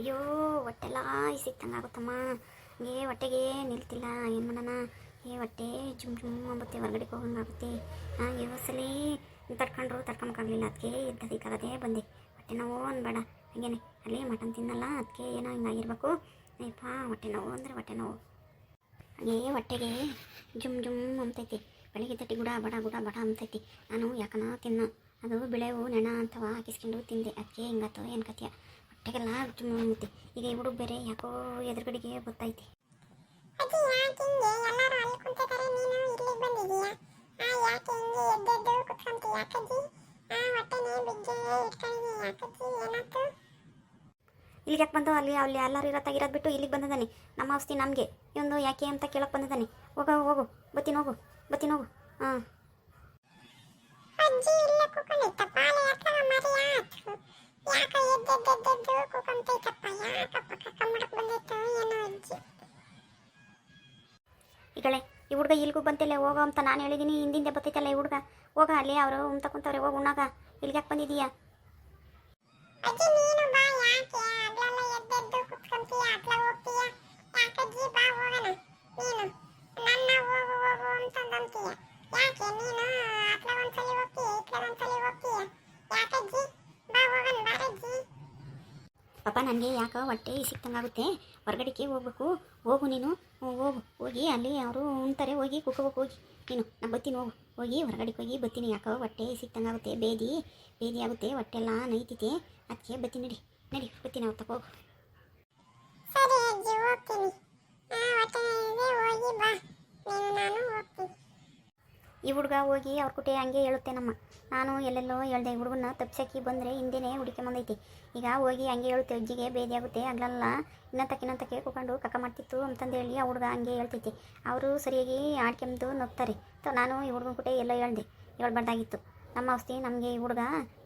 ಅಯ್ಯೋ, ಹೊಟ್ಟೆಲ್ಲ ಸಿಕ್ತಂಗೆ ಆಗುತ್ತಮ್ಮ. ಏ ಹೊಟ್ಟೆಗೆ ನಿಲ್ತಿಲ್ಲ. ಏನು ಮಾಡೋಣ? ಏ, ಹೊಟ್ಟೆ ಜುಮ್ ಜುಮ್ ಅಂಬುತ್ತೆ ಹೊರಗಡೆಗೆ ಹೋಗಂಗಾಗುತ್ತೆ ಹಾಂ ಸಲ ತಡ್ಕೊಂಡ್ರು ತಡ್ಕೊಂಬಕ್ಕಾಗಲಿಲ್ಲ ಅದಕ್ಕೆ ಎದ್ದದಕ್ಕಾಗದೆ ಬಂದೆ. ಹೊಟ್ಟೆ ನೋವು ಅನ್ಬೇಡ. ಹಾಗೇನೆ, ಅಲ್ಲಿ ಮಟನ್ ತಿನ್ನಲ್ಲ. ಅದಕ್ಕೆ ಏನೋ ಹಿಂಗಾಗಿರ್ಬೇಕು ಅಯ್ಯಪ್ಪ, ಹೊಟ್ಟೆ ನೋವು ಅಂದರೆ ಹೊಟ್ಟೆ ನೋವು. ಹಾಗೇ ಹೊಟ್ಟೆಗೆ ಜುಮ್ ಜುಮ್ ಅಂತೈತಿ ಬೆಳಿಗ್ಗೆ ತಟ್ಟಿ ಗುಡ, ಬಡ ಗುಡ, ಬಡ ಅಂತೈತಿ ನಾನು ಯಾಕನ ತಿನ್ನ? ಅದು ಬಿಳೆವು ನೆಣ ಅಂತವ ಹಾಕಿಸ್ಕೊಂಡು ತಿಂದೆ. ಅದಕ್ಕೆ ಹಿಂಗತ್ತೋ ಏನು ಹೊಟ್ಟೆಗೆಲ್ಲ ಜುಮ್ ಅಂಬುತ್ತೆ ಈಗ ಈ ಹುಡುಗ ಬೇರೆ ಯಾಕೋ ಎದುರುಗಡೆಗೆ ಗೊತ್ತೈತಿ ಇಲ್ಲಿಗೆ ಯಾಕೆ ಬಂದು ಅಲ್ಲಿ ಅಲ್ಲಿ ಎಲ್ಲರೂ ಇರೋ ಇರೋದು ಬಿಟ್ಟು ಇಲ್ಲಿಗೆ ಬಂದಿದ್ದಾನೆ. ನಮ್ಮ ಔಷಧಿ ನಮಗೆ. ಇವನು ಯಾಕೆ ಅಂತ ಕೇಳಕ್ಕೆ ಬಂದಿದ್ದಾನೆ. ಹೋಗ ಹೋಗು ಬತ್ತೀನಿ ಹೋಗು ಬತ್ತೀನಿ ಹೋಗು. ಹಾಂ ಯಾಕ ಎದ್ದೆದ್ದೆದ್ದೆದ್ದು ಕುತ್ಕೊಂತೈತಪ್ಪ ಯಾಕಪ್ಪ ಕಕ್ಕಮ್ಮಡಕ್ ಬಂದಿತ್ತು, ಏನೋ ಅಜ್ಜಿ. ಈಗಳೆ ಈ ಹುಡುಗ ಇಲ್ಲಿಗೂ ಬಂತಿಲ್ಲ, ಹೋಗೋ ಅಂತ ನಾನು ಹೇಳಿದ್ದೀನಿ ಹಿಂದಿಂದೆ ಬರ್ತೈತಲ್ಲ ಈ ಹುಡುಗ. ಹೋಗ ಅಲ್ಲಿ, ಅವರು ಉಂತ ಕುಂತವ್ರೆ, ಹೋಗಿ ಉಣ್ಣಾಗ. ಇಲ್ಲಿಗೆ ಯಾಕೆ ಬಂದಿದೀಯಾ? ಅಜ್ಜಿ, ನೀನು ಬಾ, ಯಾಕೆ? ಬಾ ನೀನು, ನನ್ನ ಯಾಕೆ? ನೀನು ಒಂದ್ಸಲಿ ಹೋಗ್ತೀಯ ಇಟ್ಲ ಒಂದ್ಸಲಿ ಹೋಗ್ತೀಯ? ಯಾಕಜ್ಜಿ ಪಾಪ, ನನಗೆ ಯಾಕೋ ಹೊಟ್ಟೆ ಸಿಕ್ತಂಗಾಗುತ್ತೆ ಹೊರಗಡೆಗೆ ಹೋಗ್ಬೇಕು. ಹೋಗು ನೀನು. ಹೋಗು. ಹೋಗಿ ಅಲ್ಲಿ ಅವರು ಉಣ್ತಾರೆ. ಹೋಗಿ ಕುಕ್ಕೋಬೇಕು ಹೋಗಿ. ನೀನು, ನಾನು ಬತ್ತೀನಿ ಹೋಗು. ಹೋಗಿ ಹೊರಗಡೆಗೆ ಹೋಗಿ ಬತ್ತೀನಿ ಯಾಕೋ ಹೊಟ್ಟೆ ಸಿಕ್ತಂಗಾಗುತ್ತೆ ಬೇದಿ ಬೇದಿ ಆಗುತ್ತೆ. ಹೊಟ್ಟೆ ಎಲ್ಲ ನೈತಿತೆ. ಅದಕ್ಕೆ ಬತ್ತೀನಿ ನಡಿ. ನಡಿ ಬತ್ತೀನಿ ಅವ್ರು ತಗೋಗು ಸರಿ, ಅಜ್ಜಿ, ಹೋಗ್ತೀನಿ. ಆ ಹೋಗಿ ಬಾ. ನೀನು, ನಾನು ಹೋಗ್ತೀನಿ. ಈ ಹುಡುಗ ಹೋಗಿ ಅವ್ರ ಕುಟೆ ಹಂಗೆ ಹೇಳುತ್ತೆ ನಮ್ಮ. ನಾನು ಎಲ್ಲೆಲ್ಲೋ ಹೇಳ್ದೆ ಹುಡುಗನ ತಪ್ಸಕ್ಕಿ ಬಂದರೆ ಹಿಂದೆನೇ ಹುಡುಕಿ ಬಂದೈತಿ. ಈಗ ಹೋಗಿ ಹಂಗೆ ಹೇಳುತ್ತೆ, ಅಜ್ಜಿಗೆ ಬೇದಿ ಆಗುತ್ತೆ ಅಗ್ಲಲ್ಲ ಇನ್ನಂತಕ್ಕೆ ಇನ್ನಂತಕ್ಕೆ ಕೂಕೊಂಡು ಕಕ್ಕ ಮಾಡ್ತಿತ್ತು ಅಂತಂದು ಹೇಳಿ ಆ ಹುಡುಗ ಹಂಗೆ ಹೇಳ್ತೈತಿ. ಅವರು ಸರಿಯಾಗಿ ಆಡ್ಕೆಂಬುದು ನಗ್ತಾರೆ. ಸೊ ನಾನು ಈ ಹುಡುಗನ ಕುಟೆ ಎಲ್ಲ ಹೇಳ್ದೆ, ಹೇಳ್ಬಾರ್ದಾಗಿತ್ತು. ನಮ್ಮ ಔಷಧಿ ನಮಗೆ ಈ ಹುಡುಗ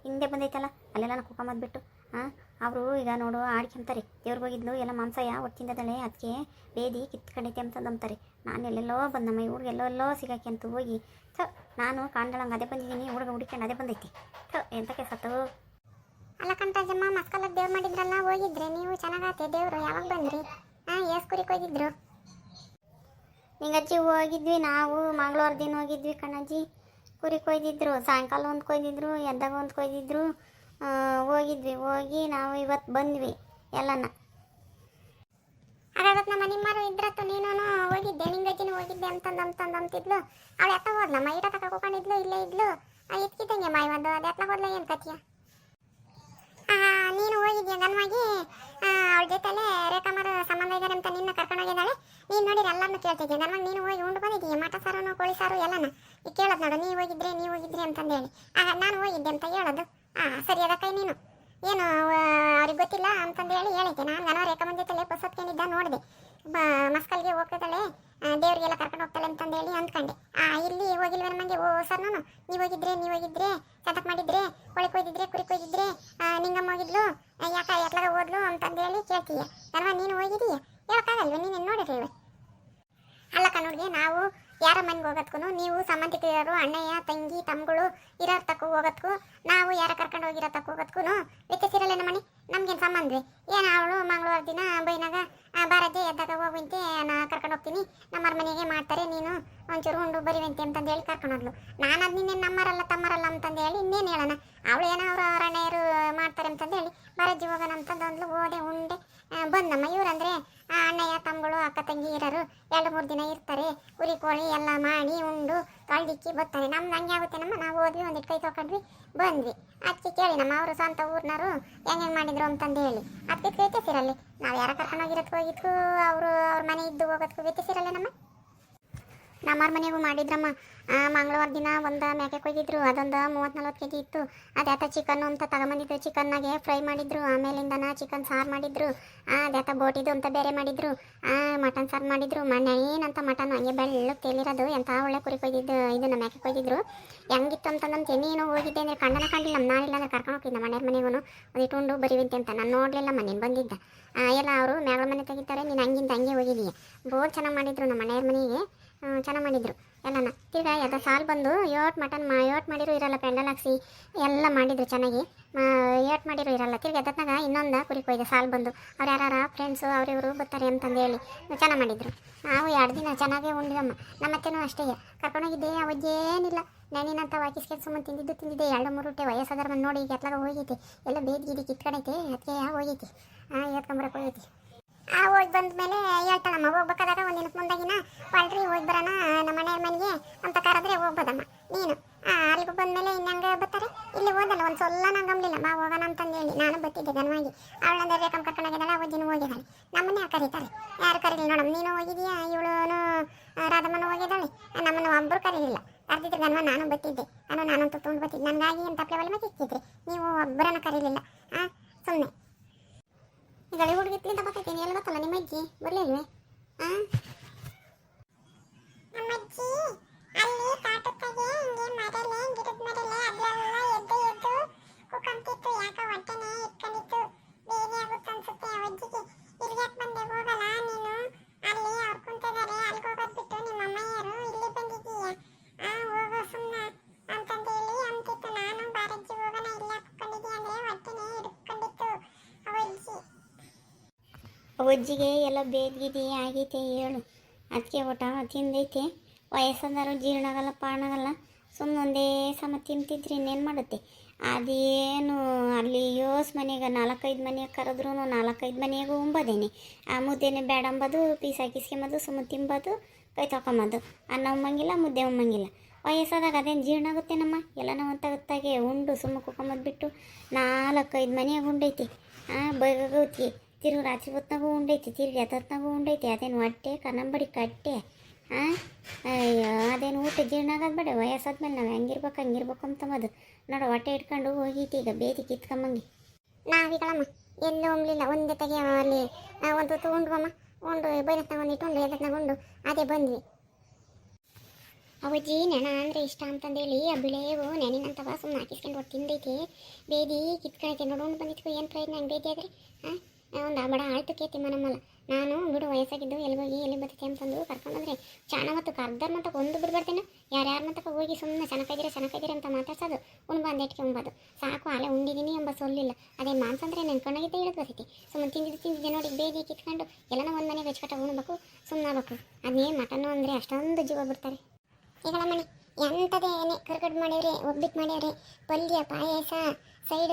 ಹಿಂದೆ ಬಂದೈತಲ್ಲ ಅಲ್ಲೆಲ್ಲ ನಾವು ಕುಕ್ಕಂಬದ್ಬಿಟ್ಟು ಹಾಂ ಅವರು ಈಗ ನೋಡು ಆಡ್ಕೊಂತಾರೆ ದೇವ್ರಿಗೆ ಹೋಗಿದ್ಲು ಎಲ್ಲ ಮಾಂಸಯ ಒಟ್ಟಿಂದದಳೆ ಅದಕ್ಕೆ ಬೇದಿ ಕಿತ್ಕೊಂಡೈತೆ ಅಂತಂದು ಅಂತಾರೆ ನಾನು ಎಲ್ಲೆಲ್ಲೋ ಬಂದಮ್ಮ ಹುಡುಗ ಎಲ್ಲೆಲ್ಲೋ ಸಿಗಕ್ಕೆ ಅಂತ ಹೋಗಿ ಥ ನಾನು ಕಾಣ್ದಳಂಗೆ ಅದೇ ಬಂದಿದ್ದೀನಿ ಹುಡುಗ ಹುಡುಕೊಂಡು ಅದೇ ಬಂದೈತಿ. ಥ ಎಂತಕ್ಕೆ ಸತ್ತು ಅಲ್ಲ ಕಂಟಾಜಮ್ಮ ಮಸ್ಕಲ ದೇವ್ರು ಮಾಡಿದ್ರಲ್ಲ ಹೋಗಿದ್ರೆ ನೀವು ಚೆನ್ನಾಗತ್ತೆ ದೇವರು ಯಾವಾಗ ಬಂದ್ರಿ? ಹಾಂ ಏಸ್ಕುರಿಗೆ ಹೋಗಿದ್ರು. ನಿಂಗಜ್ಜಿ ಹೋಗಿದ್ವಿ ನಾವು ಮಂಗಳವಾರ ದಿನ ಹೋಗಿದ್ವಿ ಕಣಜ್ಜಿ. ಕುರಿ ಕೊಯ್ದಿದ್ರು ಸಾಯಂಕಾಲ ಒಂದು ಕೊಯ್ದಿದ್ರು ಎಂದಾಗ ಒಂದು ಕೊಯ್ದಿದ್ರು ಹೋಗಿದ್ವಿ. ಹೋಗಿ ನಾವು ಇವತ್ತು ಬಂದ್ವಿ, ಎಲ್ಲನ. ಅದಾವತ್ತು ನಮ್ಮ ನಿಮ್ಮರು ಇದ್ರತ್ತು ನೀನು ಹೋಗಿದ್ದೆ ನಿಂಗಜ್ಜಿನೂ ಹೋಗಿದ್ದೆ ಅಂತಂದು ಅಂತಂದು ಅಂತಿದ್ಲು. ಅವಳು ಎತ್ತ ಹೋದ್ಲ ಮೈಟ ತಕ ಕೂಕೊಂಡಿದ್ಲು ಇಲ್ಲೇ ಇದ್ಲು. ಇದ್ಕಿದ್ದಂಗೆ ಮಾಯಿ ಒಂದು, ಅದು ಎತ್ತ ಹೋದ್ಲ, ಏನು ಕತಿಯ ನೀನು ಹೋಗಿದ್ಯಾ ಗನ್ವಾಗಿ ಅವಳ ಜೊತೆಲೆ ರೇಖಾಮರ ಸಂಬಂಧ ಇದ್ದಾರೆ ಅಂತ ನಿನ್ನ ಕರ್ಕೊಂಡು ಹೋಗಿದ್ದಾಳೆ. ನೀನು ನೋಡಿರಿ ಎಲ್ಲರನ್ನು ಕೇಳ್ತಿದ್ದೆ ಗನ್ವಾಗ ನೀನು ಹೋಗಿ ಉಂಡು ಬಂದಿದ್ದೀಯ? ಮಠ ಸಾರನು, ಕೋಳಿ ಸಾರು ಎಲ್ಲನ? ಈಗ ಕೇಳೋದು ನೋಡು, ನೀವು ಹೋಗಿದ್ರೆ, ನೀವು ಹೋಗಿದ್ರಿ ಅಂತಂದೇಳಿ ನಾನು ಹೋಗಿದ್ದೆ ಅಂತ ಹೇಳೋದು. ಹಾಂ ಸರಿ ಅದಕ್ಕೆ ನೀನು. ಏನು ಅವ್ರಿಗೆ ಗೊತ್ತಿಲ್ಲ ಅಂತಂದು ಹೇಳಿ ಹೇಳಿದ್ದೆ. ನಾನು ಗನ ರೇಖಾ ಬಂದಿತ್ತಲ್ಲೇ ಬಸ್ ಹತ್ಕೊಂಡಿದ್ದ ನೋಡಿದೆ. ಮಸ್ಕಲ್ಗೆ ಹೋಗ್ತಿದ್ದಾಳೆ ದೇವ್ರಿಗೆಲ್ಲ ಕರ್ಕೊಂಡು ಹೋಗ್ತಾಳೆ ಅಂತಂದು ಹೇಳಿ ಅಂದ್ಕೊಂಡೆ. ಆ ಇಲ್ಲಿ ಹೋಗಿಲ್ವ ನಮಗೆ ಓ ಸರ್ ನಾನು. ನೀವು ಹೋಗಿದ್ರೆ ನೀವು ಹೋಗಿದ್ರೆ ಚಟಕ್ ಮಾಡಿದ್ರೆ ಕೋಳಿ ಕೊಯ್ದಿದ್ರೆ ಕುರಿ ಆ, ನಿಂಗಮ್ಮ ಹೋಗಿದ್ಲು ಯಾಕ ಎತ್ಲಾಗ ಹೋದ್ಲು ಅಂತಂದು ಹೇಳಿ ಕೇಳ್ತೀಯ. ಗನವ ನೀನು ಹೋಗಿದೀಯ? ಹೇಳಕ್ಕಾಗಲ್ವ? ನೀನು ನೋಡಿರ್ಲಿಲ್ವ? ಅಲ್ಲ ನೋಡಿದೆ ನಾವು ಯಾರ ಮನೆಗೆ ಹೋಗೋದಕ್ಕೂ ನೀವು ಸಂಬಂಧಿಕರು ಅಣ್ಣಯ್ಯ, ತಂಗಿ ತಮ್ಮಗಳು ಇರೋ ತಕ್ಕ ಹೋಗೋದಕ್ಕೂ ನಾವು ಯಾರ ಕರ್ಕೊಂಡು ಹೋಗಿರೋ ತಕ್ಕ ಹೋಗೋದಕ್ಕೂ ವ್ಯತ್ಯಾಸ ಇರಲ್ಲ ನಮ್ಮ ಮನೆ ನಮ್ಗೇನು ಸಂಬಂಧವೇ ಏನು ಅವಳು ಮಂಗಳವಾರ ದಿನ ಬೈನಾಗ ಬಾರಜ್ಜೆ ಎದ್ದಾಗ ಹೋಗುವಂತೆ ನಾ ಕರ್ಕೊಂಡು ಹೋಗ್ತೀನಿ. ನಮ್ಮರ ಮನೆಗೆ ಮಾಡ್ತಾರೆ, ನೀನು ಒಂಚೂರು ಉಂಡು ಬರಿವಂತೆ ಅಂತಂದು ಹೇಳಿ ಕರ್ಕೊಂಡು ಹೋದ್ಲು. ನಾನು ಅದು ನಿನ್ನೇನು ನಮ್ಮರಲ್ಲ, ತಮ್ಮರಲ್ಲ ಅಂತಂದು ಹೇಳಿ ಇನ್ನೇನು ಹೇಳೋಣ? ಅವಳು ಏನೋ ಅವರು ಅರಣ್ಯರು ಮಾಡ್ತಾರೆ ಅಂತಂದು ಹೇಳಿ ಬಾರಜ್ಜಿ ಹೋಗೋಣ ಅಂತಂದು ಅಂದ್ಲು. ಓದೆ ಉಂಡೆ. ಬಂದಮ್ಮ ಇವ್ರಂದ್ರೆ ಅಣ್ಣಯ್ಯ, ತಮ್ಮಗಳು, ಅಕ್ಕ, ತಂಗಿ ಇರೋರು ಎರಡು ಮೂರು ದಿನ ಇರ್ತಾರೆ. ಕುರಿ ಕೋಳಿ ಎಲ್ಲ ಮಾಡಿ ಉಂಡು ಕಳ್ದಿಕ್ಕಿ ಬರ್ತಾರೆ ನಮ್ದು ಹಂಗೆ ಆಗುತ್ತೆ ನಮ್ಮ, ನಾವು ಹೋದ್ವಿ ಒಂದಿಟ್ಟು ಕೈ ತೊಗೊಂಡ್ವಿ ಬಂದ್ವಿ. ಅದಕ್ಕೆ ಕೇಳಿ, ನಮ್ಮ ಅವರು ಸ್ವಂತ ಊರ್ನವರು, ಹೆಂಗೆ ಮಾಡಿದ್ರು ಅಂತಂದು ಹೇಳಿ. ಅದಕ್ಕೆ ವ್ಯತ್ಯಾಸ ಇರಲಿ ನಾವು ಯಾರ ಕರ್ಕೊಂಡು ಹೋಗಿದ್ದು ಅವರು ಅವ್ರ ಮನೆ ಇದ್ದು ಹೋಗೋದಕ್ಕೂ ವ್ಯತ್ಯಾಸ ಇರಲ್ಲ ನಮ್ಮ. ನಮ್ಮರ ಮನೆಗೂ ಮಾಡಿದ್ರಮ್ಮ. ಮಂಗಳವಾರ ದಿನ ಒಂದು ಮೇಕೆ ಕೊಯ್ದಿದ್ರು, ಅದೊಂದು ಮೂವತ್ತು ನಲ್ವತ್ತು ಕೆ ಜಿ ಇತ್ತು ಅದ್ಯಾತ ಚಿಕನ್ ಅಂತ ತಗೊಂಬಂದಿದ್ದು ಚಿಕನ್ನಾಗೆ ಫ್ರೈ ಮಾಡಿದ್ರು, ಆಮೇಲಿಂದನ ಚಿಕನ್ ಸಾರು ಮಾಡಿದ್ರು ಅದ್ಯಾತ ಬೋಟಿದು ಅಂತ ಬೇರೆ ಮಾಡಿದ್ರು ಮಟನ್ ಸಾರು ಮಾಡಿದ್ರು ಮನೆ ಏನಂತ ಮಟನ್ ಹಂಗೆ ಬೆಳ್ಳು ತೇಲಿರೋದು ಎಂಥ ಒಳ್ಳೆ ಕುರಿ ಕೊಯ್ದಿದ್ದು, ಇದನ್ನ ಮೇಕೆ ಕೊಯ್ದಿದ್ರು. ಹೆಂಗಿತ್ತು ಅಂತಂದಂತೆ ನೀನು ಹೋಗಿದ್ದೆ ಅಂದರೆ ಕಣ್ಣನ ಕಂಡಿಲ್ಲ ನಮ್ಮ ನಾನಿಲ್ಲ ಅಂದ್ರೆ ಕರ್ಕೊಂಡು ಹೋಗಿದ್ದೆ ಮನೆಯವ್ರ ಮನೆಗೂ ಒಂದಿಟ್ಟು ಉಂಡು ಬರಿವಂತೆ ಅಂತ, ನಾನು ನೋಡಲಿಲ್ಲ ಮನೇನು ಬಂದಿದ್ದ. ಎಲ್ಲ ಅವರು ಮ್ಯಾಗಳ ಮನೆ ತೆಗಿತಾರೆ, ನೀನು ಹಂಗಿಂದ ಹಂಗೆ ಹೋಗಿದ್ದೀಯ ಬೋರ್ ಚೆನ್ನಾಗಿ ಮಾಡಿದ್ರು ನಮ್ಮ ಮನೆಯವ್ರ ಮನೆಗೆ. ಚೆನ್ನಾಗಿ ಮಾಡಿದ್ರು. ಎಲ್ಲನ. ತಿರ್ಗಾ ಯಾವ್ದೋ ಸಾಲು ಬಂದು ಯೋಟ್ ಮಟನ್ ಮಾ, ಯೋಟ್ ಮಾಡಿರೋ ಇರಲ್ಲ ಪೆಂಡಲ್ ಹಾಕ್ಸಿ, ಎಲ್ಲ ಮಾಡಿದ್ರು ಚೆನ್ನಾಗಿ. ಯೋಟ್ ಮಾಡಿರೋ ಇರಲ್ಲ. ತಿರ್ಗಿ ಎದ್ದತ್ನಾಗ ಇನ್ನೊಂದು ಕುರಿ ಕೊಯ್ದೆ ಸಾಲು ಬಂದು. ಅವ್ರು ಯಾರ ಫ್ರೆಂಡ್ಸು ಅವ್ರಿವರು ಬರ್ತಾರೆ ಅಂತಂದು ಹೇಳಿ ಚೆನ್ನಾಗಿ ಮಾಡಿದ್ರು. ನಾವು ಎರಡು ದಿನ ಚೆನ್ನಾಗೇ ಉಂಡಿದಮ್ಮ. ನಮ್ಮ ಅತ್ತೆನೂ ಅಷ್ಟೇ. ಕರ್ಕೊಂಡೋಗಿದ್ದೆ ಅವಜ್ಜೇನಿಲ್ಲ ನೆನಿನಂತ ವಾಕಿಸ್ಕೆ ಸುಮ್ಮನೆ ತಿಂದಿದ್ದು ತಿಂದಿದ್ದೆ. ಎರಡು ಮೂರು ಹೊಟ್ಟೆ ವಯಸ್ಸಾದ್ರ ಬಂದು ನೋಡಿ ಎತ್ಲಾಗ ಹೋಗೈತಿ. ಎಲ್ಲ ಬೇದ್ಗಿದಿ ಕಿತ್ಕೊಂಡೈತೆ ಅದಕ್ಕೆ ಹೋಗೈತಿ. ಹಾಂ ಎತ್ಕೊಂಬರಕ್ಕೆ ಹೋಗೈತಿ. ಆ, ಹೋಗಿ ಬಂದ ಮೇಲೆ ಹೇಳ್ತಾಳಮ್ಮ, ಹೋಗ್ಬೇಕಾದಾಗ ಒಂದಿನ ಮುಂದಾಗಿನ ಹೊಲ್ರಿ ಹೋಗಿ ಬರೋಣ ನಮ್ಮ ಮನೆಯ ಮನೆಗೆ ಅಂತ ಕರೆದ್ರೆ ಹೋಗ್ಬೋದಮ್ಮ ನೀನು ಆ, ಅಲ್ಲಿಗೆ ಬಂದ್ಮೇಲೆ ಇನ್ನಂಗೆ ಬರ್ತಾರೆ ಇಲ್ಲಿ ಹೋದಲ್ಲ ಒಂದು ಸೊಲ್ಲ ನಂಗೆ ಗಮಲಿಲ್ಲ ಮಾ ಹೋಗೋಣ ಅಂತಂದು ಹೇಳಿ ನಾನು ಬರ್ತಿದ್ದೆ ಗನವಾಗಿ ಅವಳಂದ್ರೆ ರೇಖಂ ಕರ್ಕೊಂಡೋಗಿದ್ದಾಳೆ ಅವಜ್ಜಿನೂ ಹೋಗಿದ್ದಾಳೆ ನಮ್ಮನ್ನೇ ಕರೀತಾರೆ ಯಾರು ಕರೀಲಿಲ್ಲ ನೋಡಮ್ಮ ನೀನು ಹೋಗಿದೀಯಾ ಇವಳು ರಾಧಮ್ಮನ ಹೋಗಿದ್ದಾಳೆ ನಮ್ಮನ್ನು ಒಬ್ಬರು ಕರೀಲಿಲ್ಲ ಕರೆದಿದ್ರೆ ಗನ್ವ ನಾನು ಬರ್ತಿದ್ದೆ ನಾನು ನಾನಂತೂ ತೊಗೊಂಡು ಬರ್ತಿದ್ದೆ ನನಗಾಗಿ ಏನು ತಪ್ಪಲೆ ಒಲೆ ಮತ್ತೆ ಇಕ್ಕಿದ್ರಿ ನೀವು ಒಬ್ಬರನ್ನ ಕರೀಲಿಲ್ಲ ಹಾಂ ಸುಮ್ಮನೆ ಈಗ ಹಳೆ ಹುಡುಗಿತ್ಲಿಂದ ಬರ್ತೈತೇನೆ ಎಲ್ಲ ಗೊತ್ತಲ್ಲ ನಿಮ್ಮ ಅಜ್ಜಿ? ಬರ್ಲಿಲ್ವೇ? ಹಾಂ ಬಂದೆ, ಹೋಗಲ್ಲ ನೀನು. ಅಲ್ಲಿ ಅವ್ರು ಕುಂತಿದ್ದಾರೆ, ಅಲ್ಲಿಗೆ ಹೋಗೋದ್ಬಿಟ್ಟು ನಿಮ್ಮ ಅಮ್ಮಯ್ಯರು ಇಲ್ಲಿ ಬಂದಿದ್ದೀಯ ಆ ಹೋಗೋ ಸುಮ್ಮನೆ ಅಂತಂದೇಳಿ ಅಂತಿತ್ತು ನಾನು ಬಾರಜ್ಜಿ ಹೋಗೋಣ ಇಲ್ಲ ಕುತ್ಕೊಂಡಿದ್ದೀಯ ಅಂದ್ರೆ ಹೊಟ್ಟೆನೆ ಹಿಡ್ಕೊಂಡಿತ್ತು ಅವಜ್ಜಿ ಅವಜ್ಜಿಗೆ ಎಲ್ಲ ಬೇದ್ಗಿದಿ ಆಗೈತೆ ಹೇಳು. ಅದಕ್ಕೆ ಊಟ ತಿಂದೈತೆ. ವಯಸ್ಸಾದರು ಜೀರ್ಣ ಆಗಲ್ಲ ಪಾಣಾಗಲ್ಲ ಸುಮ್ಮನೆ ಒಂದೇ ಸಮ ತಿಂತಿದ್ರೆ ಇನ್ನೇನು ಮಾಡುತ್ತೆ? ಅದೇನು ಅಲ್ಲಿ ಯೋಸ್ ಮನೆಗೆ ನಾಲ್ಕೈದು ಮನೆಗೆ ಕರೆದ್ರೂ ನಾಲ್ಕೈದು ಮನೆಗೂ ಉಂಬೋದೇನೆ. ಆ ಮುದ್ದೆನೆ ಬೇಡ ಅಂಬೋದು, ಪೀಸ್ ಹಾಕಿಸ್ಕೊಂಬೋದು ಸುಮ್ಮನೆ ತಿಂಬೋದು, ಕೈ ತೊಗೊಂಬೋದು ಅನ್ನ ಉಮ್ಮಂಗಿಲ್ಲ, ಮುದ್ದೆ ಉಮ್ಮಂಗಿಲ್ಲ. ವಯಸ್ಸಾದಾಗ ಅದೇನು ಜೀರ್ಣ ಆಗುತ್ತೆ ನಮ್ಮ? ಎಲ್ಲ ನಾವು ಉಂಡು ಸುಮ್ಮ ಕುಕೊಂಬದ್ಬಿಟ್ಟು ನಾಲ್ಕೈದು ಮನೆಯಾಗ ಉಂಡೈತಿ. ಹಾಂ ಬೈಗೋತ್ಗೆ ತಿರುಗಿ ರಾತ್ರಿ ಹೊತ್ನಾಗೂ ಉಂಡೈತಿ ತಿರುಗಿ ಎತ್ತತ್ನಾಗೂ ಉಂಡೈತಿ ಅದೇನು ಹೊಟ್ಟೆ ಕನ್ನಂಬಡಿ ಕಟ್ಟೆ ಹಾಂ ಅಯ್ಯೋ ಅದೇನು ಊಟ ಜೀರ್ಣ ಆಗೋದು ಬೇಡ ವಯಸ್ಸಾದ್ಮೇಲೆ ನಾವು ಹೆಂಗಿರ್ಬೇಕು ಹಂಗಿರ್ಬೇಕು ಅಂತಂಬದು ನೋಡು ಹೊಟ್ಟೆ ಇಟ್ಕೊಂಡು ಹೋಗೈತಿ ಈಗ ಬೇದಿ ಕಿತ್ಕೊಂಬಂಗೆ ನಾವಿಗಳಮ್ಮ ಎಲ್ಲೂ ಉಂಗ್ಲಿಲ್ಲ ಒಂದೇ ತೆಗೆ ಅಲ್ಲಿ ಒಂದು ಹೊತ್ತು ಉಂಡ್ವಮ್ಮ ಉಂಡು ಬೈನತ್ನಾಗ ಒಂದು ಇಟ್ಟು ಎದತ್ನಾಗ ಉಂಡು ಅದೇ ಬಂದ್ವಿ ಅವಜ್ಜಿ ನೆನ ಅಂದರೆ ಇಷ್ಟ ಅಂತಂದೇಳಿ ಆ ಬಿಳೆವು ನೆನಿನಂತವ ಸುಮ್ಮನೆ ಹಾಕಿಸ್ಕೊಂಡು ಒಟ್ಟು ತಿಂದೈತಿ ಬೇದಿ ಕಿತ್ಕೊಳೈತೆ ನೋಡು ಉಂಡು ಬಂದಿತ್ತು ಏನು ಪ್ರಯತ್ನ ಹಂಗೆ ಬೇದಿ ಆದರೆ ಹಾಂ ಒಂದು ಬಡ ಆಯ್ತು ಕೇತಿ ಮನಮ್ಮಲ್ಲ ನಾನು ಬಿಡು, ವಯಸ್ಸಾಗಿದ್ದು ಎಲ್ಲಿ ಹೋಗಿ ಎಲ್ಲಿ ಬರ್ತೈತೆ ಅಂತಂದು ಕರ್ಕೊಂಡ್ರೆ ಚಾಣ ಮತ್ತು ಕರ್ದರ್ ಮತ್ತಕ್ಕೆ ಒಂದು ಬಿಡ್ಬಾರ್ದೇನು? ಯಾರ್ಯಾರ ಮತ್ತಕ್ಕೆ ಹೋಗಿ ಸುಮ್ಮನೆ ಚೆನ್ನಾಗಿದ್ದೀರ ಚೆನ್ನಾಗಿದ್ದೀರ ಅಂತ ಮಾತಾಡ್ಸೋದು? ಉಣ್ಬ ಅಂದೇಟ್ಗೆ ಉಂಬೋದು ಸಾಕು ಅಲ್ಲೇ ಉಂಡಿದ್ದೀನಿ ಎಂಬ ಸೊಲ್ಲಿಲ್ಲ. ಅದೇ ಮಾಂಸ ಅಂದರೆ ನೆನ್ಕೊಂಡಾಗಿದ್ದೆ ಇಳಿದು ಬರ್ತೈತಿ ಸುಮ್ಮನೆ ತಿಂದಿದ್ದು ತಿಂದಿದ್ದೆ ನೋಡಿ, ಬೇಜಿ ಕಿತ್ಕೊಂಡು ಎಲ್ಲನ ಒಂದು ಮನೆ ಬೆಚ್ಚಕಟ್ಟ ಉಣ್ಬೇಕು ಸುಮ್ಮನೆ ಆಗ್ಬೇಕು. ಅದನ್ನೇ ಮಟನ್ನು ಅಂದರೆ ಅಷ್ಟೊಂದು ಜೀವ ಬಿಡ್ತಾರೆ. ಈಗಳ ಮನೆ ಎಂಥದೇ ಏನೇ ಕರ್ಗಡ್ ಮಾಡಿವ್ರಿ ಒಬ್ಬಿಟ್ಟು ಮಾಡಿವ್ರಿ. ಪಲ್ಯ, ಪಾಯಸ ಸೈಡ್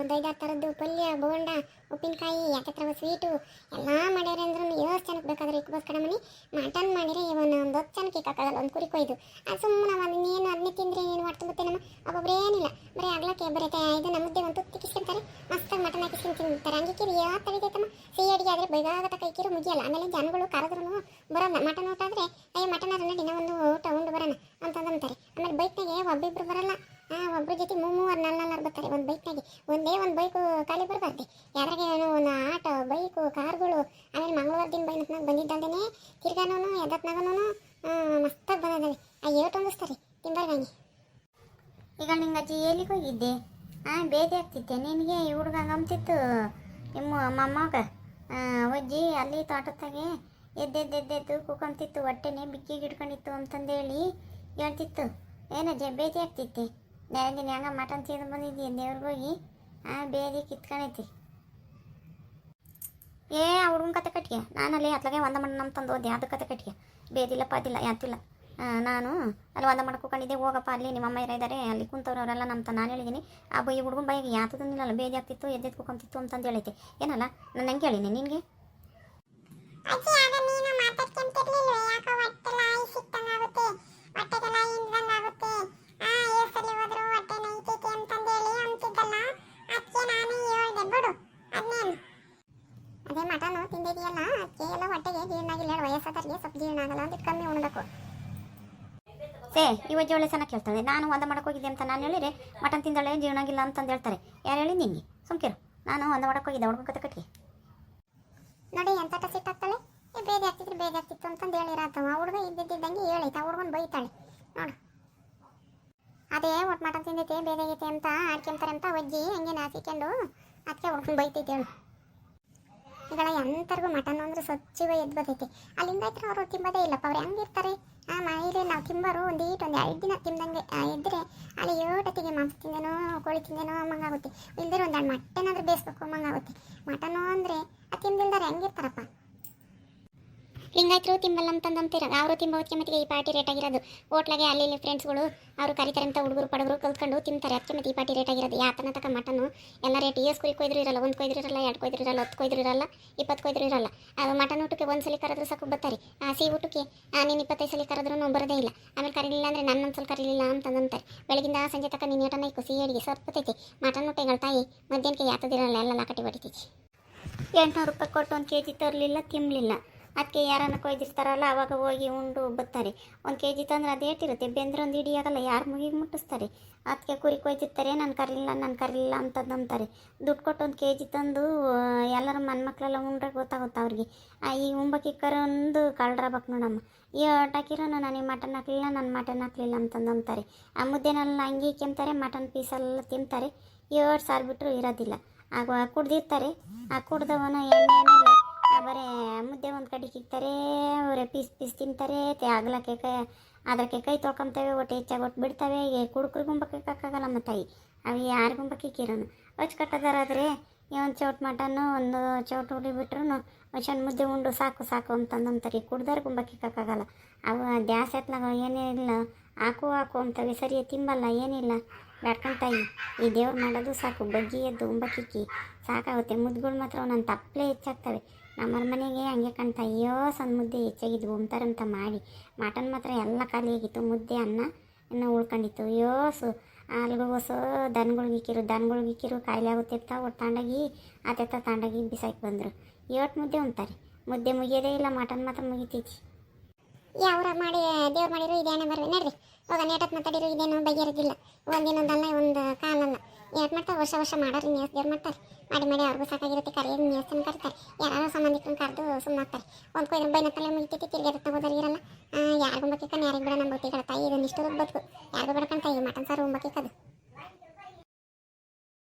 ಒಂದು ಐದಾರು ಥರದ್ದು ಪಲ್ಯ, ಬೋಂಡ, ಉಪ್ಪಿನಕಾಯಿ, ಯಾಕತ್ರ ಸ್ವೀಟು ಎಲ್ಲ ಮಾಡ್ಯಾರ ಅಂದ್ರೆ ಏಳು ಜನಕ್ಕೆ ಬೇಕಾದ್ರೆ ಇಕ್ಬೋದು ಕಡೆ ಮನೆ. ಮಟನ್ ಮಾಡಿದ್ರೆ ಇವನು ಒಂದು ಹತ್ತು ಜನಕ್ಕೆ ಇಕ್ಕಾಗಲ್ಲ ಒಂದು ಕುರಿ ಕೊಯ್ದು. ಅದು ಸುಮ್ಮನೆ ಒಂದು ಏನು ಅದನ್ನೇ ತಿಂದರೆ ಏನು ಮಾಡ್ತಾ ಮತ್ತೆ ನಮ್ಮ ಒಬ್ಬೊಬ್ರು ಏನಿಲ್ಲ. ಬರೀ ಆಗ್ಲಕ್ಕೆ ಬರೀ ತ- ಇದು ನಮ್ಮದೇ ಒಂದು ತುತ್ತಿ ಕಿಸ್ಕೊಂತಾರೆ. ಮಸ್ತಾಗಿ ಮಟನ್ ಹಾಕಿಸ್ಕೊಂಡು ತಿಂತಾರೆ. ಹಂಗಿಕ್ಕಿರಿ ಯಾವ ತಡಿತೈತಮ್ಮ ಸಿಹಿ ಅಡಿಗೆ ಆದರೆ ಬೈಗಾಗತ್ತ ಕೈಕಿರು ಮುಗಿಯಲ್ಲ. ಆಮೇಲೆ ಜನಗಳು ಕರೆದ್ರು ಬರೋಲ್ಲ. ಮಟನ್ ಊಟ ಆದರೆ ಅಯ್ಯ ಮಟನ್ ಅದ್ರ ದಿನ ಒಂದು ಊಟ ಉಂಡು ಬರೋಣ ಅಂತಂದಂತಾರೆ ಆಮೇಲೆ ಬೈಕ್ನಾಗೆ ಒಬ್ಬಿಬ್ರು ಬರಲ್ಲ. ಹಾಂ ಒಬ್ರ ಜೊತೆ ಮೂವರು ನಲ್ಲಾರು ಬರ್ತಾರೆ. ಒಂದು ಬೈಕ್ನಾಗೆ ಒಂದೇ ಒಂದು ಬೈಕು ಖಾಲಿ ಬರಬಾರ್ದು. ಯಾರಾಗೆ ಏನೋ ಒಂದು ಆಟೋ ಬೈಕು ಕಾರ್ಗಳು, ಆಮೇಲೆ ಮಂಗಳವಾರ ದಿನ ಬೈನತ್ನಾಗ ಬಂದಿದ್ದಲ್ದೇ ತಿರ್ಗಾನೂ ಎದತ್ನಾಗನೂ ಮಸ್ತಾಗಿ ಬಂದದವೆ. ಆ ಏಟು ಹೊಂದಿಸ್ತಾರೆ ಈಗ ನಿಂಗೆ ಅಜ್ಜಿ ಎಲ್ಲಿಗೆ ಹೋಗಿದ್ದೆ? ಹಾಂ ಬೇದಿ ಆಗ್ತಿದ್ದೆ. ನಿನಗೆ ಈ ಹುಡುಗ ಗಮ್ತಿತ್ತು ನಿಮ್ಮ ಮೊಮ್ಮಗ. ಅಜ್ಜಿ, ಅಲ್ಲಿ ತೋಟದಾಗೆ ಎದ್ದೆದ್ದೆದ್ದೆದ್ದು ಕೂಕೊಂತಿತ್ತು. ಹೊಟ್ಟೆನೆ ಬಿಕ್ಕಿಗೆ ಹಿಡ್ಕೊಂಡಿತ್ತು ಅಂತಂದೇಳಿ ಹೇಳ್ತಿತ್ತು. ಏನಜ್ಜ ಬೇದಿ ಆಗ್ತಿತ್ತೆ ನೆರಗಿನ ಹೆಂಗ ಮಟನ್ ತಿಂದು ಬಂದಿದ್ದೀಯ ಹಾಂ ಬೇದಿ ಕಿತ್ಕೊಂಡೈತಿ ಏ ಆ ಹುಡುಗನ ಕತೆ ಕಟ್ಟಿಗೆ ನಾನಲ್ಲಿ ಅತ್ಲಾಗೆ ಒಂದ ಮಣ್ಣ ನಮ್ಮ ತಂದು ಹೋದೆ ಅದು ಕತೆ ಕಟ್ಟಿಗೆ ಬೇದಿಲ್ಲಪ್ಪ ಅದಿಲ್ಲ ಯಾತಿಲ್ಲ ನಾನು ಅಲ್ಲಿ ಒಂದ ಮಣ್ಣ ಕೂಕೊಂಡಿದ್ದೆ ಹೋಗಪ್ಪ, ಅಲ್ಲಿ ನಿಮ್ಮ ಅಮ್ಮ ಇದ್ದಾರೆ ಅಲ್ಲಿ ಕುಂತವ್ರವರೆಲ್ಲ ನಮ್ಮ ತ, ನಾನು ಹೇಳಿದ್ದೀನಿ ಆ ಬೈ ಹುಡುಗನ ಬಾಯಿಗೆ ಯಾತದನ್ನಿಲ್ಲ ಬೇದಿ ಆಗ್ತಿತ್ತು ಎದ್ದೆದ್ದು ಕೂಕೊಂತಿತ್ತು ಅಂತಂದು ಹೇಳೈತೆ ಏನಲ್ಲ, ನಾನು ಹಂಗೆ ಹೇಳಿನಿ ನಿನಗೆ ಅಜ್ಜಿ ಆಗ ನೀನು ಮಾತಾಡ್ಕೊಂತಿರ್ಲಿಲ್ವೇ ಯಾಕೋ ಹೊಟ್ಟೆ ಲಾಯಿ ಸಿಕ್ತಂಗಾಗುತ್ತೆ ಹೊಟ್ಟೆಗೆ ಲಾಯಿ ಇಂದಂಗಾಗುತ್ತೆ ಆ ಏ ಸರಿ ಹೋದ್ರು ಹೊಟ್ಟೆ ನೈತೈತೆ ಅಂತಂದೇಳಿ ಅಂತಿದ್ದಲ್ಲ ಅದಕ್ಕೆ ನಾನು ಹೇಳ್ದೆ ಬಿಡು ಅದನ್ನೇನು ಅದೇ ಮಟನು ತಿಂದಿದೆಯಲ್ಲ ಅದಕ್ಕೆ ಎಲ್ಲ ಹೊಟ್ಟೆಗೆ ಜೀರ್ಣ ಆಗಿಲ್ಲ ಹೇಳು ವಯಸ್ಸಾದವ್ರಿಗೆ ಸ್ವಲ್ಪ ಜೀರ್ಣ ಆಗಲ್ಲ ಒಂದಿಟ್ಟು ಕಮ್ಮಿ ಉಣ್ಬೇಕು ಸೇ ಇವಜ್ಜಿ ಒಳ್ಳೆ ಸನ ಕೇಳ್ತಾಳೆ. ನಾನು ಒಂದ ಮಾಡಕ್ಕೆ ಹೋಗಿದ್ದೆ ಅಂತ ನಾನು ಹೇಳಿದ್ರೆ ಮಟನ್ ತಿಂದಳೆ, ಜೀವನಾಗಿಲ್ಲ ಅಂತಂದು ಹೇಳ್ತಾರೆ. ಯಾರು ಹೇಳಿ? ನಿಂಗೆ ಸುಮ್ಕಿರು ನಾನು ಒಂದ ಮಾಡಕ್ಕೆ ಹೋಗಿದ್ದೆ ಹುಡುಗನ ಕತೆ ಕಟ್ಟಿಗೆ ನೋಡಿ ಎಂತ ಸಿಟ್ಟಾಗ್ತಾಳೆ ಏ ಬೇದಿ ಆಗ್ತಿದ್ರೆ ಬೇದಿ ಆಗ್ತಿತ್ತು ಅಂತಂದು ಹೇಳಿರಾತ ಹುಡುಗ ಇದ್ದಿದ್ದಂಗೆ ಹೇಳೈತೆ ಹುಡುಗನ್ ಬೈತಾಳೆ. ನೋಡು. ಅದೇ ಒಟ್ಟು ಮಟನ್ ತಿಂದೈತೆ ಬೇದಾಗೈತೆ ಅಂತ ಆಡ್ಕೊಂತಾರೆ ಅಂತ ಒಜ್ಜಿ ಹಂಗೆ ನಾಸಿಕೊಂಡು ಅದಕ್ಕೆ ಹುಡುಗನ್ ಬೈತೈತೆ ಹೇಳು ಈಗಳ ಎಂತರ್ಗೂ ಮಟನ್ ಅಂದ್ರೆ ಸ್ವಚ್ಛವಾಗಿ ಎದ್ದು ಬರ್ತೈತಿ. ಅಲ್ಲಿಂದ ಹತ್ರ ಅವರು ತಿಂಬೋದೇ ಇಲ್ಲಪ್ಪ, ಅವ್ರು ಹೆಂಗಿರ್ತಾರೆ ಆ ಮೈಲಿ ನಾವು ತಿಂಬರು, ಒಂದು ಈಟ್, ಒಂದು ಐದು ದಿನ ತಿಂದಂಗೆ ಇದ್ದರೆ ಅಲ್ಲಿ ಏಟತ್ತಿಗೆ ಮಾಂಸ ತಿಂದೇನೋ, ಕೋಳಿ ತಿಂದೇನೋ ಮಂಗಾಗುತ್ತೆ ಇಲ್ದಿರೋ ಒಂದು ಮಟನ್ ಆದರೂ ಬೇಯಿಸ್ಬೇಕು ಮಂಗಾಗುತ್ತೆ ಮಟನು ಅಂದರೆ ಅದು ತಿಂದಿಲ್ದಾರೆ, ಹೆಂಗಿರ್ತಾರಪ್ಪ. ಲಿಂಗಾಯತರು ತಿಂಬಲ್ಲ ಅಂತಂದಂತೀರ ಅವರು ತಿಂಬ ಹೊತ್ತಿಗೆ ಮತ್ತೆ ಈ ಪಾರ್ಟಿ ರೇಟ್ ಆಗಿರೋದು. ಹೋಟ್ಲಾಗೆ ಅಲ್ಲಿ ಇಲ್ಲಿ ಫ್ರೆಂಡ್ಸ್ಗಳು ಅವರು ಕರಿತಾರೆ ಅಂತ ಹುಡುಗರು, ಪಡಗರು ಕಲ್ತ್ಕೊಂಡು ತಿಂತಾರೆ. ಅದಕ್ಕೆ ಮತ್ತೆ ಈ ಪಾರ್ಟಿ ರೇಟ್ ಆಗಿರೋದು. ಯಾತನ ತಕ ಮಟನು ಎಲ್ಲ ರೇಟ್ ಎಸ್ ಕುರಿ ಕೊಯ್ದ್ರು ಇರಲ್ಲ, ಒಂದು ಕೊಯ್ದ್ರು ಇರಲ್ಲ, ಎರಡು ಕೊಯ್ದ್ರು ಇರಲ್ಲ, ಹತ್ತು ಕೊಯ್ದ್ರು ಇರಲ್ಲ, ಇಪ್ಪತ್ತು ಕೊಯ್ದ್ರು ಇರಲ್ಲ. ಅದು ಮಟನ್ ಊಟಕ್ಕೆ ಒಂದು ಸಲ ಕರೆದ್ರು ಸಾಕು ಬರ್ತಾರೆ ಆ, ಸಿಹಿ ಊಟಕ್ಕೆ ನೀನು ಇಪ್ಪತ್ತೈದು ಸಲ ಕರೆದ್ರೂ ಬರೋದೇ ಇಲ್ಲ. ಆಮೇಲೆ ಕರೀಲಿಲ್ಲ ಅಂದರೆ ನನ್ನ ಒಂದ್ಸಲ ಕರೀಲಿಲ್ಲ ಅಂತಂದಂತಾರೆ ಬೆಳಗಿಂದ ಸಂಜೆ ತಕ ನೀನು ಏಟನ ಇಕ್ಕು, ಸಿಹಿ ಅಡಿಗೆ ಸಪ್ಪತೈತಿ ಮಟನ್ ಊಟಗಳ ತಾಯಿ, ಮಧ್ಯಾಹ್ನಕ್ಕೆ ಯಾತದಿರಲ್ಲ ಎಲ್ಲ ಲಾಕಟಿ ಹೊಡಿತೈತಿ ಎಂಟುನೂರು ರೂಪಾಯಿ ಕೊಟ್ಟು ಒಂದು ಕೆ ಜಿ ತರಲಿಲ್ಲ ತಿನ್ನಲಿಲ್ಲ ಅದಕ್ಕೆ ಯಾರನ್ನ ಕೊಯ್ದಿರ್ತಾರಲ್ಲ ಅವಾಗ ಹೋಗಿ ಉಂಡು ಬತ್ತಾರೆ. ಒಂದು ಕೆ ಜಿ ತಂದ್ರೆ ಅದು ಏಟಿರುತ್ತೆ. ಬೆಂದ್ರೆ ಒಂದು ಯಾರು ಮುಗಿಗೆ ಮುಟ್ಟಿಸ್ತಾರೆ? ಅದಕ್ಕೆ ಕುರಿ ಕೊಯ್ದಿರ್ತಾರೆ, ನಾನು ಕರಲಿಲ್ಲ ನಾನು ಕರಲಿಲ್ಲ ಅಂತ ನಂಬ್ತಾರೆ. ದುಡ್ಡು ಕೊಟ್ಟು ಒಂದು ಕೆ ಜಿ ತಂದು ಎಲ್ಲರ ಮನ್ ಮಕ್ಕಳೆಲ್ಲ ಉಂಡ್ರೆ ಗೊತ್ತಾಗುತ್ತೆ ಅವ್ರಿಗೆ. ಈ ಉಂಬಕ್ಕಿಕ್ಕರ ಒಂದು ಕಳ್ರಬೇಕು ನೋಡಮ್ಮ. ಈ ಹಾಕಿರೋ ನನಗೆ ಮಟನ್ ಹಾಕಲಿಲ್ಲ, ನಾನು ಮಟನ್ ಹಾಕಲಿಲ್ಲ ಅಂತಂದು ಅಂತಾರೆ ಆ, ಮುದ್ದೆನೆಲ್ಲ ಹಂಗೆ ಕೆಮ್ತಾರೆ, ಮಟನ್ ಪೀಸೆಲ್ಲ ತಿಂತಾರೆ. ಎರಡು ಸಾರು ಬಿಟ್ಟರು ಇರೋದಿಲ್ಲ. ಆಗ ಕುಡ್ದಿರ್ತಾರೆ. ಆ, ಕುಡ್ದವನ ಎಣ್ಣೆ ಬರೇ, ಮುದ್ದೆ ಒಂದು ಕಡೆ ಕಿಕ್ತಾರೆ ಅವರೇ ಪೀಸ್ ಪೀಸ್ ತಿಂತಾರೆ, ತೆ ಅಗಲಕ್ಕೆ ಕೈ ಅದಕ್ಕೆ ಕೈ ತೊಳ್ಕೊಂತೇವೆ ಒಟ್ಟು ಹೆಚ್ಚಾಗಿ ಒಟ್ಟು ಬಿಡ್ತವೆ ಈ ಕುಡುಕ್ರು ಗುಂಬಕ್ಕೆ ಕಾಕಾಗಲ್ಲ ನಮ್ಮ ತಾಯಿ. ಅವು ಯಾರು ಗುಂಬಕ್ಕೆ ಇಕ್ಕಿರೋನು ಹಚ್ಚು ಕಟ್ಟದಾರಾದರೆ ಒಂದು ಚೌಟ್ ಮಟನ್ನು, ಒಂದು ಚೌಟ್ ಹುಡಿ ಬಿಟ್ರು ಒಂದು ಸಣ್ಣ ಮುದ್ದೆ ಉಂಡು, ಸಾಕು ಸಾಕು ಅಂತಂದಂತಾರೆ ಕುಡ್ದಾರ ಗುಂಬಕ್ಕೆ ಕಾಕಾಗಲ್ಲ ಅವು ದ್ಯಾಸ ಎತ್ಲಾಗ ಏನಿಲ್ಲ ಹಾಕು ಹಾಕು ಅಂತವೆ, ಸರಿ ತಿಂಬಲ್ಲ ಏನಿಲ್ಲ ಬೇಡ್ಕೊಂತಾಯಿ ಈ ದೇವ್ರು ಮಾಡೋದು ಸಾಕು. ಬಗ್ಗಿ ಎದ್ದು ಉಂಬಕ್ಕಿಕ್ಕಿ ಸಾಕಾಗುತ್ತೆ. ಮುದ್ದುಗಳು ಮಾತ್ರ ಒಂದೊಂದು ತಪ್ಪಲೆ ಹೆಚ್ಚಾಗ್ತವೆ. ನಮ್ಮ ಮನೆಗೆ ಹಂಗೆ ಕಾಣ್ತಾ, ಅಯ್ಯೋ ಸಣ್ಣ ಮುದ್ದೆ ಹೆಚ್ಚಾಗಿದ್ದು ಉಮ್ತಾರಂತ ಮಾಡಿ. ಮಟನ್ ಮಾತ್ರ ಎಲ್ಲ ಖಾಲಿ ಆಗಿತ್ತು, ಮುದ್ದೆ, ಅನ್ನ, ಇನ್ನೂ ಉಳ್ಕೊಂಡಿತ್ತು. ಅಯ್ಯೋ ಸು ಅಲ್ಗೋಸು ದನಗಳ್ಗೆ ಇಕ್ಕಿರು ದನಗಳ್ಗೆ ಇಕ್ಕಿರು ಕಾಯಿಲೆ ಆಗುತ್ತಿರ್ತ ಒಟ್ಟು ತಾಂಡಾಗಿ, ಆತ ತಾಂಡಾಗಿ ಬಿಸಾಕಿ ಬಂದರು. ಏಟ್ ಮುದ್ದೆ ಉಂತಾರೆ ಮುದ್ದೆ ಮುಗಿಯೋದೇ ಇಲ್ಲ, ಮಟನ್ ಮಾತ್ರ ಮುಗಿತೈತಿ. ಯಾವ್ರ ಮಾಡಿ, ದೇವ್ರು ಮಾಡಿರೋ ಇದೇನೇ ಬರ್ರಿ, ನೋಡ್ರಿ. ಹೋಗ, ನೇಟತ್ ಮಾತಾಡಿರೋ ಇದೇನು ಬಗೆಹರಿದಿಲ್ಲ. ಒಂದಿನೊಂದಲ್ಲ ಒಂದು ಕಾಲಲ್ಲ ಏಟ್ ಮಾಡ್ತಾರೆ, ವರ್ಷ ವರ್ಷ ಮಾಡೋರು, ನೇಸ್ ದೇವ್ರು ಮಾಡ್ತಾರೆ. ಮಾಡಿ ಮಾಡಿ ಅವ್ರಿಗೂ ಸಾಕಾಗಿರುತ್ತೆ, ಕರೆಯೋದು ನೇಸ್ತನ ಕರ್ತಾರೆ. ಯಾರು ಸಂಬಂಧಿಕರನ್ನ ಕರೆದು ಸುಮ್ಮನೆ ಆಗ್ತಾರೆ ಒಂದು ಕೊಯ್ದು ಬೈನ ತಲೆ ಮುಗಿತೈತಿ, ತಿರ್ಗಿ ರತ್ನ ಹೋದ್ರೆ ಇರಲ್ಲ. ಯಾರಿಗೂ ಬಕ್ಕಿಕ್ಕ ಯಾರಿಗೆ ಬಿಡ ನಮ್ಮ ಬುತ್ತಿಗಳ ತಾಯಿ ಇದನ್ನ ಇಷ್ಟು ಬದುಕು. ಯಾರಿಗೂ ಬಿಡ್ಕೊಂತ ಈ ಮಟನ್ ಸಾರು ಉಂಬಕ್ಕಿಕ್ಕದು